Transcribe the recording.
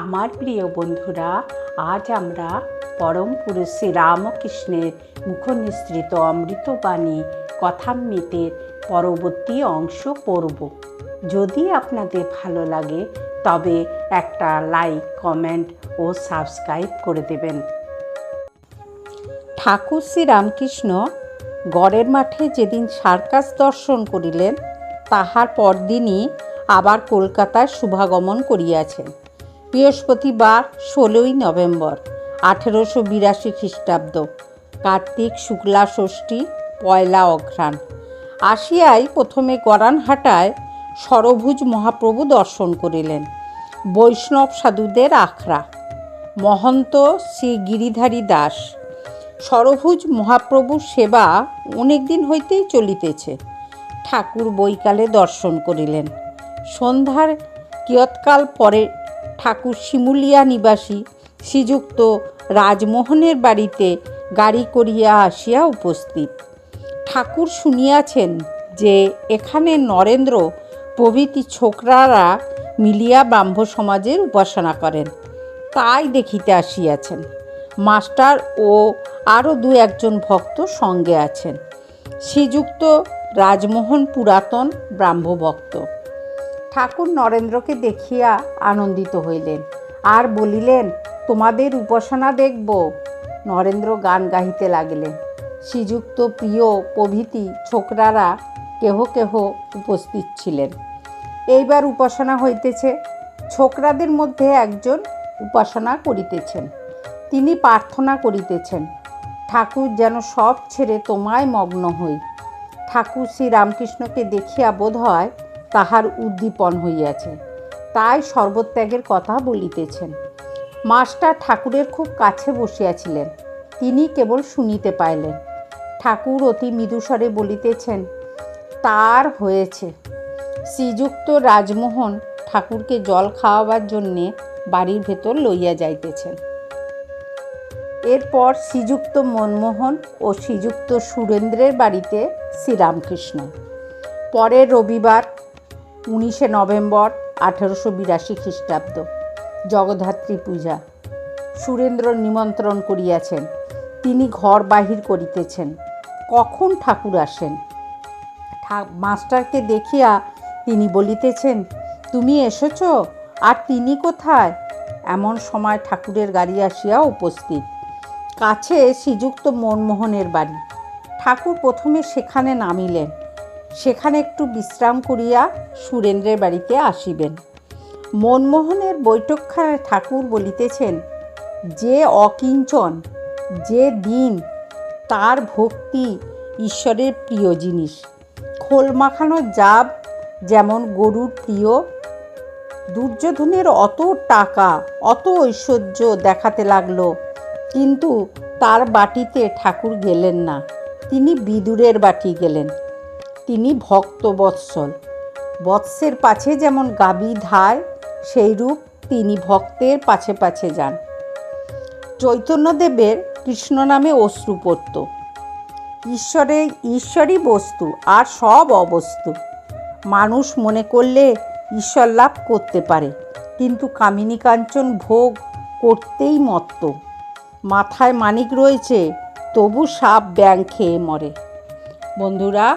আমার প্রিয় বন্ধুরা, আজ আমরা পরম পুরুষ শ্রী রামকৃষ্ণের মুখনিসৃত অমৃতবাণী কথামৃতের পরবর্তী অংশ পড়ব। যদি আপনাদের ভালো লাগে, তবে একটা লাইক, কমেন্ট ও সাবস্ক্রাইব করে দেবেন। ঠাকুর শ্রীরামকৃষ্ণ গড়ের মাঠে যেদিন সার্কাস দর্শন করিলেন, তাহার পরদিনই আবার কলকাতায় শুভাগমন করিয়াছেন। বৃহস্পতিবার, ষোলোই নভেম্বর, আঠেরোশো বিরাশি খ্রিস্টাব্দ, কার্তিক শুক্লা ষষ্ঠী, পয়লা অঘ্রাণ। আসিয়াই প্রথমে গড়ানহাটায় সরভুজ মহাপ্রভু দর্শন করিলেন, বৈষ্ণব সাধুদের আখড়া। মহন্ত শ্রী গিরিধারী দাস, সরভুজ মহাপ্রভুর সেবা অনেক দিন হইতেই চলিতেছে। ঠাকুর বৈকালে দর্শন করিলেন। সন্ধ্যার কিয়ৎকাল পরে ঠাকুর শিমুলিয়া নিবাসী শ্রীযুক্ত রাজমোহনের বাড়িতে গাড়ি করিয়া আসিয়া উপস্থিত। ঠাকুর শুনিয়াছেন যে এখানে নরেন্দ্র প্রভৃতি ছোকরারা মিলিয়া ব্রাহ্ম সমাজের উপাসনা করেন। তাই দেখিতে আসিয়াছেন। মাস্টার ও আরও দু একজন ভক্ত সঙ্গে আছেন। শ্রীযুক্ত রাজমোহন পুরাতন ব্রাহ্ম ভক্ত ঠাকুর নরেন্দ্রকে দেখিয়া আনন্দিত হইলেন। আর বলিলেন, তোমাদের উপাসনা দেখব। নরেন্দ্র গান গাহিতে লাগিলেন। শ্রীযুক্ত প্রিয় প্রভৃতি ছোকরারা কেহ কেহ উপস্থিত ছিলেন। এইবার উপাসনা হইতেছে। ছোকরাদের মধ্যে একজন উপাসনা করিতেছেন। তিনি প্রার্থনা করিতেছেন, ঠাকুর যেন সব ছেড়ে তোমায় মগ্ন হই। ঠাকুর শ্রীরামকৃষ্ণকে দেখিয়া বোধ হয় উদ্দীপন হইয়াছে। তাই সর্বত্যাগের কথা বলিতেছেন। মাস্টার ঠাকুরের খুব কাছে বসিয়াছিলেন। তিনি কেবল শুনিতে পাইলেন। ঠাকুর অতি মৃদুস্বরে বলিতেছেন, তার হয়েছে। শ্রীযুক্ত রাজমোহন ঠাকুরকে জল খাওয়াবার জন্যে বাড়ির ভেতর লইয়া যাইতেছেন। এরপর শ্রীযুক্ত মনমোহন ও শ্রীযুক্ত সুরেন্দ্রের বাড়িতে শ্রীরামকৃষ্ণ। পরের রবিবার উনিশে নভেম্বর আঠেরোশো বিরাশি খ্রিস্টাব্দ, জগদ্ধাত্রী পূজা। সুরেন্দ্র নিমন্ত্রণ করিয়াছেন। তিনি ঘর বাহির করিতেছেন। কখন ঠাকুর আসেন? মাস্টারকে দেখিয়া তিনি বলিতেছেন, তুমি এসেছ? আর তিনি কোথায়? এমন সময় ঠাকুরের গাড়ি আসিয়া উপস্থিত। কাছে শ্রীযুক্ত মনমোহনের বাড়ি। ঠাকুর প্রথমে সেখানে নামিলেন। সেখানে একটু বিশ্রাম করিয়া সুরেন্দ্রের বাড়িতে আসিবেন। মনমোহনের বৈঠকখানে ঠাকুর বলিতেছেন, যে অকিঞ্চন, যে দিন, তার ভক্তি ঈশ্বরের প্রিয় জিনিস। খোল মাখানো জাব যেমন গরুর প্রিয়, দুর্যোধনের অত টাকা, অত ঐশ্বর্য দেখাতে লাগল, কিন্তু তার বাটিতে ঠাকুর গেলেন না। তিনি বিদুরের বাটি গেলেন। তিনি ভক্ত বৎসল। বৎসের পাছে যেমন গাবি ধায়, সেইরূপ তিনি ভক্তের পাছে পাছে যান। চৈতন্যদেবের কৃষ্ণ নামে অশ্রু পড়ত ঈশ্বরে, ঈশ্বরই বস্তু, আর সব অবস্তু। মানুষ মনে করলে ঈশ্বর লাভ করতে পারে, কিন্তু কামিনী কাঞ্চন ভোগ করতেই মত্ত। মাথায় মানিক রয়েছে, তবু সাপ ব্যাং খেয়ে মরে। বন্ধুরা